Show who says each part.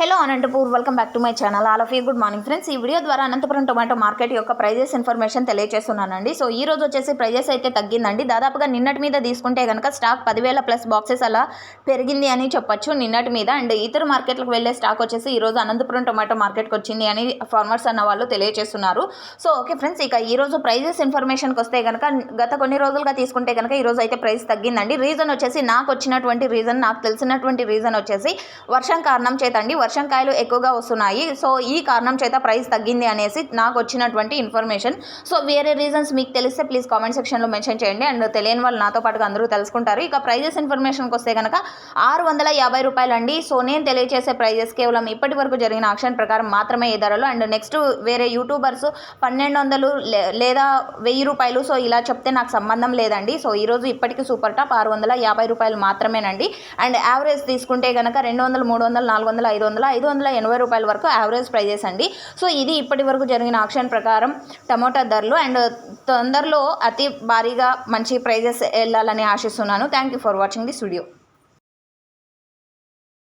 Speaker 1: Hello Anantapur welcome back to my channel. All of you good morning friends. ఈ video ద్వారా Anantapuram tomato market యొక్క prices information తెలియజేస్తున్నానండి so ఈ రోజు వచ్చేసి ప్రైజెస్ అయితే తగ్గిందండి. దాదాపుగా నిన్నటి మీద తీసుకుంటే కనుక స్టాక్ పదివేల ప్లస్ బాక్సెస్ అలా పెరిగింది అని చెప్పొచ్చు నిన్నటి మీద. అండ్ ఇతర మార్కెట్లకు వెళ్ళే స్టాక్ వచ్చేసి ఈరోజు అనంతపురం టొమాటో మార్కెట్కి వచ్చింది అని ఫార్మర్స్ అన్న వాళ్ళు తెలియజేస్తున్నారు సో ఓకే ఫ్రెండ్స్ ఇక ఈ రోజు ప్రైజెస్ ఇన్ఫర్మేషన్కి వస్తే కనుక గత కొన్ని రోజులుగా తీసుకుంటే కనుక ఈరోజు అయితే ప్రైస్ తగ్గిందండి. రీజన్ వచ్చేసి నాకు వచ్చినటువంటి రీజన్ నాకు తెలిసినటువంటి రీజన్ వచ్చేసి వర్షం కారణం చేతండి. వర్షంకాయలు ఎక్కువగా వస్తున్నాయి. సో ఈ కారణం చేత ప్రైస్ తగ్గింది అనేసి నాకు వచ్చినటువంటి ఇన్ఫర్మేషన్. సో వేరే రీజన్స్ మీకు తెలిస్తే ప్లీజ్ కామెంట్ సెక్షన్లో మెన్షన్ చేయండి. అండ్ తెలియని వాళ్ళు నాతో పాటుగా అందరూ తెలుసుకుంటారు. ఇక ప్రైజెస్ ఇన్ఫర్మేషన్కి వస్తే కనుక ఆరు వందల యాభై రూపాయలు అండి సో నేను తెలియజేసే ప్రైజెస్ కేవలం ఇప్పటి వరకు జరిగిన ఆక్షన్ ప్రకారం మాత్రమే ఈ ధరలు. అండ్ నెక్స్ట్ వేరే యూట్యూబర్స్ పన్నెండు వందలు లే- లేదా వెయ్యి రూపాయలు. సో ఇలా చెప్తే నాకు సంబంధం లేదండి. సో ఈరోజు ఇప్పటికీ సూపర్ టాప్ ఆరు వందల యాభై రూపాయలు మాత్రమేనండి. అండ్ యావరేజ్ తీసుకుంటే కనుక రెండు వందలు మూడు వందలు నాలుగు వందలు ఐదు వందల ఐదు వందల ఎనభై రూపాయల వరకు యావరేజ్ ప్రైజెస్ అండి. సో ఇది ఇప్పటి వరకు జరిగిన ఆక్షన్ ప్రకారం టమోటా ధరలు అండ్ తొందరలో అతి భారీగా మంచి ప్రైజెస్ వెళ్ళాలని ఆశిస్తున్నాను. Thank you for watching this video